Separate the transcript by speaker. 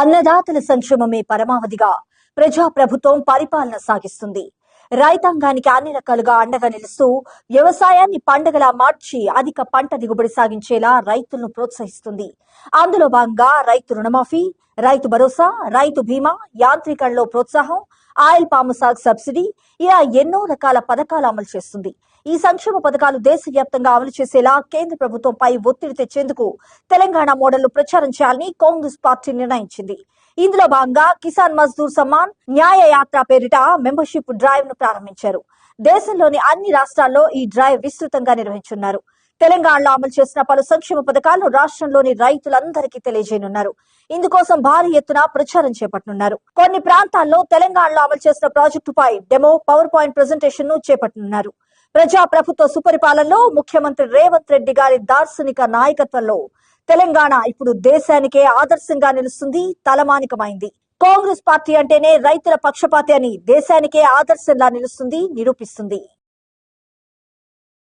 Speaker 1: అన్నదాతల సంక్షేమమే పరమావధిగా ప్రజా ప్రభుత్వం పరిపాలన సాగిస్తుంది. రైతాంగానికి అన్ని రకాలుగా అండగా నిలుస్తూ వ్యవసాయాన్ని పండగలా మార్చి అధిక పంట దిగుబడి సాగించేలా రైతులను ప్రోత్సహిస్తుంది. అందులో భాగంగా రైతు రుణమాఫీ రైతు భరోసా రైతు బీమా యాంత్రికంలో ప్రోత్సాహం ఆయిల్ పాము సాగు సబ్సిడీ ఇలా ఎన్నో రకాల పథకాలు అమలు చేస్తుంది. ఈ సంక్షేమ పథకాలు దేశవ్యాప్తంగా అమలు చేసేలా కేంద్ర ప్రభుత్వంపై ఒత్తిడి తెచ్చేందుకు తెలంగాణ మోడల్ ప్రచారం చేయాలని కాంగ్రెస్ పార్టీ నిర్ణయించింది. ఇందులో భాగంగా కిసాన్ మజ్దూర్ సమ్మాన్ న్యాయ యాత్ర పేరిట మెంబర్షిప్ డ్రైవ్ను ప్రారంభించారు. దేశంలోని అన్ని రాష్ట్రాల్లో ఈ డ్రైవ్ విస్తృతంగా నిర్వహించున్నారు. తెలంగాణలో అమలు చేసిన పలు సంక్షేమ పథకాలు రాష్ట్రంలోని రైతులందరికీ తెలియజేయనున్నారు. ఇందుకోసం భారీ ఎత్తున ప్రచారం చేపట్టనున్నారు. కొన్ని ప్రాంతాల్లో తెలంగాణలో అమలు చేసిన ప్రాజెక్టుపై డెమో పవర్ పాయింట్ ప్రజెంటేషన్ను చేపట్టనున్నారు. ప్రజా ప్రభుత్వ సుపరిపాలనలో ముఖ్యమంత్రి రేవంత్ రెడ్డి గారి దార్శనిక నాయకత్వంలో తెలంగాణ ఇప్పుడు దేశానికే ఆదర్శంగా నిలుస్తుంది తలమానికమైంది. కాంగ్రెస్ పార్టీ అంటేనే రైతుల పక్షపాతి అని దేశానికే ఆదర్శంలా నిలుస్తుంది నిరూపిస్తుంది.